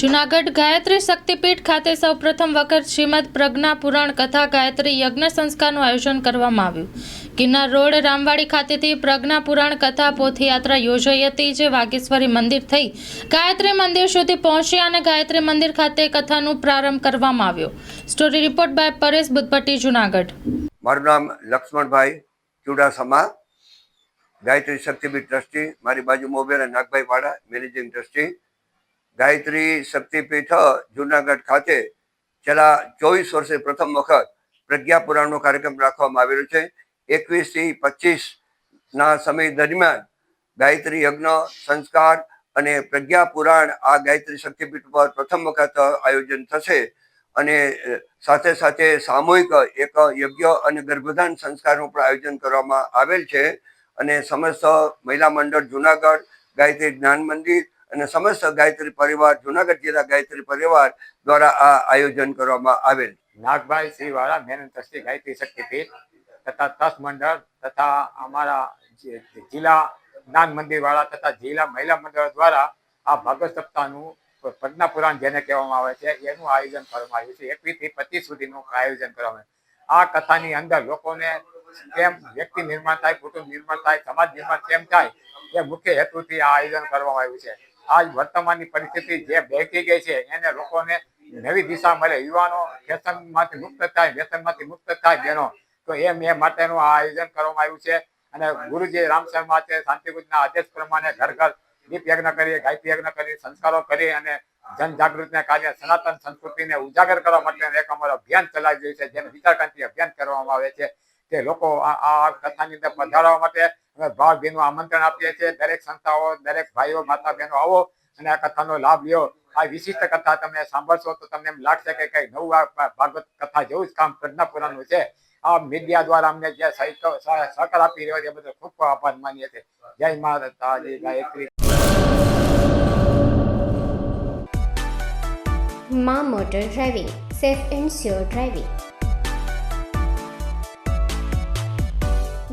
જુનાગઢ ગાયત્રી શક્તિપીઠ ખાતે સૌ પ્રથમ વખત શ્રીમદ પ્રજ્ઞા પુરાણ કથા ગાયત્રી યજ્ઞ સંસ્કારનું આયોજન કરવામાં આવ્યું. ગિરનાર રોડ રામવાડી ખાતેથી પ્રજ્ઞા પુરાણ કથા પોથયાત્રા યોજાઈ હતી, જે વાગેશ્વરી મંદિર થઈ ગાયત્રી મંદિર સુધી પહોંચી અને ગાયત્રી મંદિર ખાતે કથાનું પ્રારંભ કરવામાં આવ્યો. Story report by Paresh Buddhapatti Junagadh. મારું નામ લક્ષ્મણભાઈ ચુડાસમા, ગાયત્રી શક્તિપીઠ ટ્રસ્ટી, મારી બાજુમાં ઉભેલા નાગભાઈ વાડા, મેનેજિંગ ટ્રસ્ટી. ગાયત્રી શક્તિપીઠ, જુનાગઢ ખાતે છેલ્લા ચોવીસ વર્ષે પ્રથમ વખત પ્રજ્ઞા પુરાણનો કાર્યક્રમ રાખવામાં આવેલો છે. એકવીસથી પચીસના સમય દરમિયાન ગાયત્રી યજ્ઞ, સંસ્કાર અને પ્રજ્ઞા પુરાણ આ ગાયત્રી શક્તિપીઠ પર પ્રથમ વખત આયોજન થશે અને સાથે સાથે સામૂહિક એક યજ્ઞ અને ગર્ભધાન સંસ્કારનું પણ આયોજન કરવામાં આવેલ છે. અને સમસ્ત મહિલા મંડળ જુનાગઢ, ગાયત્રી જ્ઞાન મંદિર અને સમસ્ત ગાયત્રી પરિવાર, જુનાગઢ જિલ્લા ગાયત્રી પરિવાર દ્વારા આ આયોજન કરવામાં આવેલ. નાગભાઈ શ્રીવાળા મેનન ટ્રસ્ટી ગાયત્રી શક્તિપીઠ તથા તસ મંડળ તથા અમારા જિલ્લા જ્ઞાન મંદિરવાળા તથા જિલ્લા મહિલા મંડળ દ્વારા આ ભાગવત સપ્તાહનું પ્રજ્ઞા પુરાણ જેને કહેવામાં આવે છે, એનું આયોજન કરવામાં આવ્યું છે. એકવીસથી પચીસ સુધીનું આયોજન કરવામાં આ કથાની અંદર લોકોને કેમ વ્યક્તિ નિર્માણ થાય, કુટુંબ નિર્માણ થાય, સમાજ નિર્માણ કેમ થાય, એ મુખ્ય હેતુથી આ આયોજન કરવામાં આવ્યું છે. આજ વર્તમાનની પરિસ્થિતિ જે બેસી ગઈ છે, એને લોકોને નવી દિશા મળે. યુવાનો વ્યસનમાંથી મુક્ત થાય, વ્યસનમાંથી મુક્ત થાય બહેનો. તો એમ એ માટેનું આ આયોજન કરવામાં આવ્યું છે. અને ગુરુજી રામ શર્મા છે આદેશ પ્રમાણે ઘર ઘર દીપ યજ્ઞ કરી, ગાયત્રી યજ્ઞ કરી, સંસ્કારો કરી અને જનજાગૃતિના કાર્ય, સનાતન સંસ્કૃતિને ઉજાગર કરવા માટે એક અમારો અભિયાન ચલાવી રહ્યું છે, જેને વિચારકાંતિ અભિયાન કરવામાં આવે છે. તે લોકો આ આ કથાની અંદર પધારવા માટે અમે ભાવ ભીનું આમંત્રણ આપીએ છીએ. દરેક સંસ્થાઓ, દરેક ભાઈઓ, માતા બહેનો આવો અને આ કથાનો લાભ લ્યો. આ વિશિષ્ટ કથા તમે સાંભળશો તો તમને એમ લાગશે કે કઈ નવું આ ભાગવત કથા જેવું જ કામ પ્રજ્ઞાપુરાનું છે. આ મીડિયા દ્વારા અમને જે સહી- સહકાર આપી રહ્યો છે, એ બધો ખૂબ ખૂબ આભાર માનીએ છીએ. જય માતાજી ગાયત્રી મા motor driving, safe and sure driving.